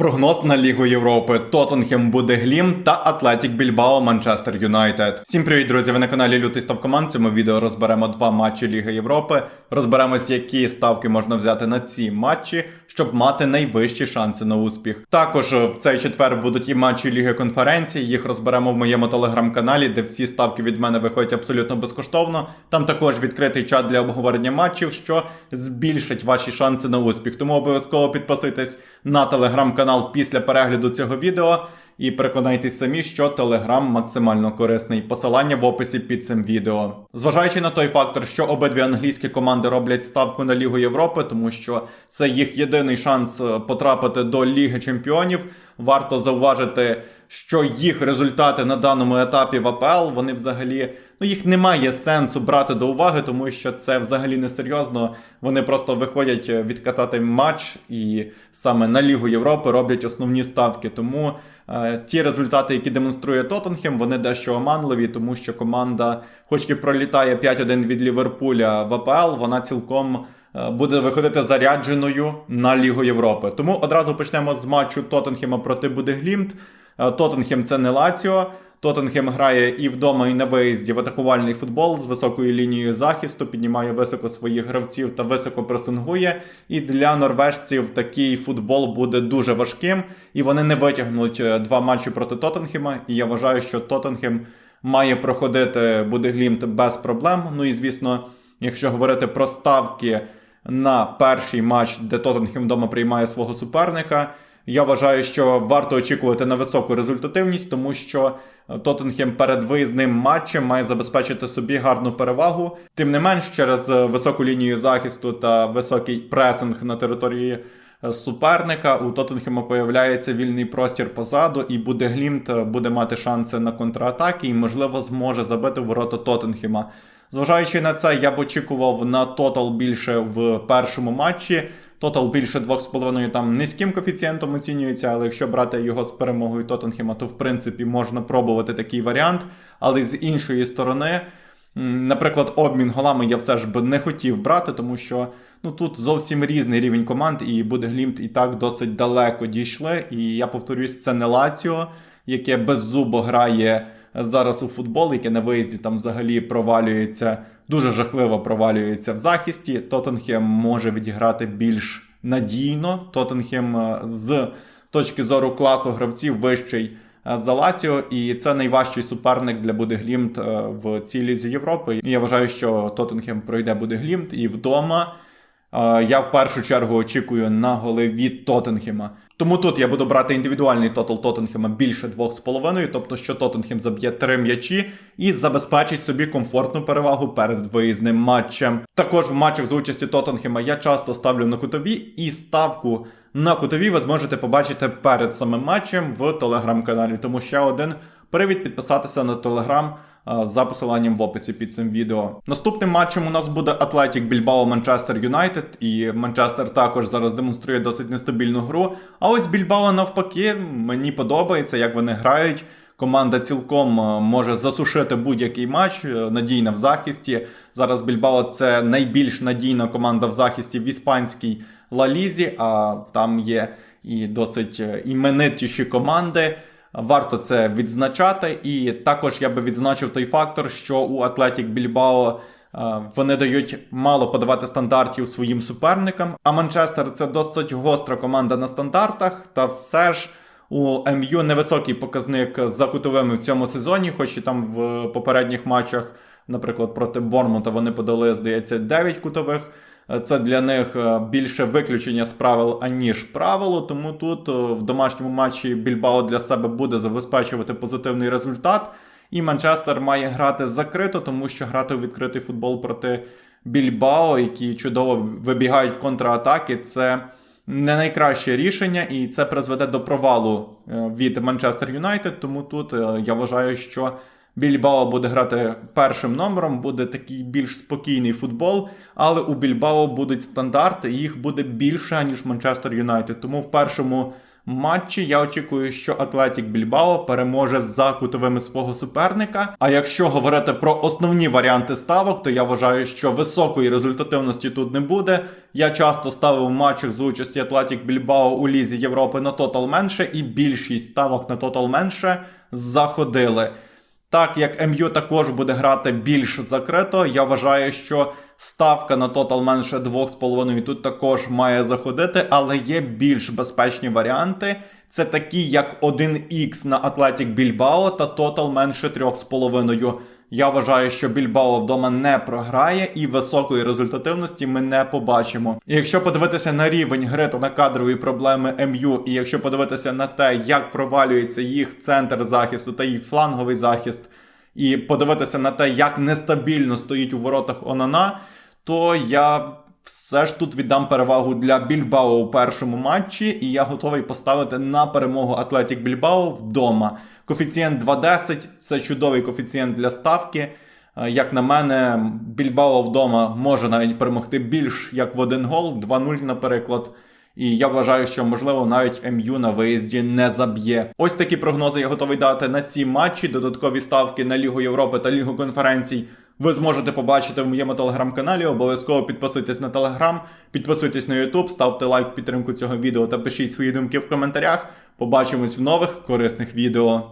Прогноз на Лігу Європи. Тоттенхем буде Глім та Атлетік Більбао Манчестер Юнайтед. Всім привіт, друзі! Ви на каналі Лютий Став Команд. В цьому відео розберемо два матчі Ліги Європи. Розберемось, які ставки можна взяти на ці матчі, щоб мати найвищі шанси на успіх. Також в цей четвер будуть і матчі Ліги конференції. Їх розберемо в моєму телеграм-каналі, де всі ставки від мене виходять абсолютно безкоштовно. Там також відкритий чат для обговорення матчів, що збільшить ваші шанси на успіх. Тому обов'язково підписуйтесь на телеграм-канал після перегляду цього відео. І переконайтесь самі, що Телеграм максимально корисний. Посилання в описі під цим відео. Зважаючи на той фактор, що обидві англійські команди роблять ставку на Лігу Європи, тому що це їх єдиний шанс е, потрапити до Ліги Чемпіонів. Варто зауважити, що їх результати на даному етапі в АПЛ вони взагалі ну їх немає сенсу брати до уваги, тому що це взагалі не серйозно. Вони просто виходять е, відкатати матч і саме на Лігу Європи роблять основні ставки. Тому е, ті результати, які демонструє Тоттенхем, вони дещо оманливі, тому що команда, хоч і пролітає 5-1 від Ліверпуля в АПЛ, вона цілком. е, Буде виходити зарядженою на Лігу Європи. Тому одразу почнемо з матчу Тоттенхема проти Будеглімт. Е, Тоттенхем це не Лаціо. Тоттенхем грає і вдома, і на виїзді в атакувальний футбол з високою лінією захисту, піднімає високо своїх гравців та високо пресингує. І для норвежців такий футбол буде дуже важким, і вони не витягнуть е, два матчі проти Тоттенхема. І я вважаю, що Тоттенхем має проходити Будеглімт без проблем. Ну і звісно, якщо говорити про ставки на перший матч, де Тоттенхем вдома приймає свого суперника. Я вважаю, що варто очікувати на високу результативність, тому що е, Тоттенхем перед виїзним матчем має забезпечити собі гарну перевагу. Тим не менш, через е, високу лінію захисту та високий пресинг на території е, суперника у Тоттенхема появляється вільний простір позаду, і буде Глімт буде мати шанси на контратаки і, можливо, зможе забити ворота Тоттенхема. Зважаючи на це, я б очікував на тотал більше в першому матчі. Тотал більше 2,5 там низьким коефіцієнтом оцінюється, але якщо брати його з перемогою Тоттенхема, то в принципі можна пробувати такий варіант. Але з іншої сторони, наприклад, обмін голами я все ж би не хотів брати, тому що ну тут зовсім різний рівень команд, і буде Глімт і так досить далеко дійшли. І я повторюсь, це не Лаціо, яке беззубо грає зараз у футбол, яке на виїзді там взагалі провалюється, дуже жахливо провалюється в захисті. Тоттенхем може відіграти більш надійно. Тоттенхем е, з точки зору класу гравців вищий е, за Лаціо, і це найважчий суперник для Будеглімт е, в цій лізі Європи. Я вважаю, що Тоттенхем пройде Будеглімт і вдома. Я в першу чергу очікую на голи від Тоттенхема. Тому тут я буду брати індивідуальний тотал Тоттенхема більше 2,5, тобто що Тоттенхем заб'є 3 м'ячі і забезпечить собі комфортну перевагу перед виїзним матчем. Також в матчах з участі Тоттенхема я часто ставлю на кутові, і ставку на кутові ви зможете побачити перед самим матчем в телеграм-каналі. Тому ще один привід підписатися на телеграм за посиланням в описі під цим відео. Наступним матчем у нас буде Атлетік Більбао Манчестер Юнайтед, і Манчестер також зараз демонструє досить нестабільну гру. А ось Більбао навпаки, мені подобається, як вони грають. Команда цілком е, може засушити будь-який матч, е, надійна в захисті. Зараз Більбао це найбільш надійна команда в захисті в іспанській Ла Лізі, а там є і досить е, іменитіші команди. Варто це відзначати. І також я би відзначив той фактор, що у Атлетік Більбао вони дають мало подавати стандартів своїм суперникам. А Манчестер це досить гостра команда на стандартах, та все ж. У МЮ невисокий показник за кутовими в цьому сезоні, хоч і там в попередніх матчах, наприклад, проти Бормута вони подали, здається, 9 кутових. Це для них е, більше виключення з правил, аніж правило. Тому тут е, в домашньому матчі Більбао для себе буде забезпечувати позитивний результат. І Манчестер має грати закрито, тому що грати у відкритий футбол проти Більбао, які чудово вибігають в контратаки, це не найкраще рішення, і це призведе до провалу е, від Манчестер Юнайтед. Тому тут я вважаю, що Більбао буде грати першим номером, буде такий більш спокійний футбол, але у Більбао будуть стандарти, і їх буде більше, ніж Манчестер Юнайтед. Тому в першому матчі я очікую, що Атлетік Більбао переможе за кутовими свого суперника. А якщо говорити про основні варіанти ставок, то я вважаю, що високої результативності тут не буде. Я часто ставив в матчах з участі Атлетік Більбао у Лізі Європи на тотал менше, і більшість ставок на тотал менше заходили. Так як МЮ також буде грати більш закрито, я вважаю, що ставка на тотал менше 2,5 тут також має заходити, але є більш безпечні варіанти. Це такі, як 1х на Атлетік Більбао та тотал менше 3,5. Я вважаю, що Більбао вдома не програє і високої результативності ми не побачимо. І якщо подивитися на рівень гри та на кадрові проблеми МЮ, і якщо подивитися на те, як провалюється їх центр захисту та їх фланговий захист, і подивитися на те, як нестабільно стоїть у воротах Онана, то я все ж тут віддам перевагу для Більбао у першому матчі, і я готовий поставити на перемогу Атлетік Більбао вдома. Коефіцієнт 2.10 це чудовий коефіцієнт для ставки. Е, Як на мене, Більбао вдома може навіть перемогти більш як в один гол, 2-0, наприклад. І я вважаю, що можливо навіть МЮ на виїзді не заб'є. Ось такі прогнози я готовий дати на ці матчі. Додаткові ставки на Лігу Європи та Лігу конференцій. Ви зможете побачити в моєму телеграм-каналі. Обов'язково підписуйтесь на телеграм, підписуйтесь на Ютуб, ставте лайк підтримку цього відео та пишіть свої думки в коментарях. Побачимось в нових корисних відео.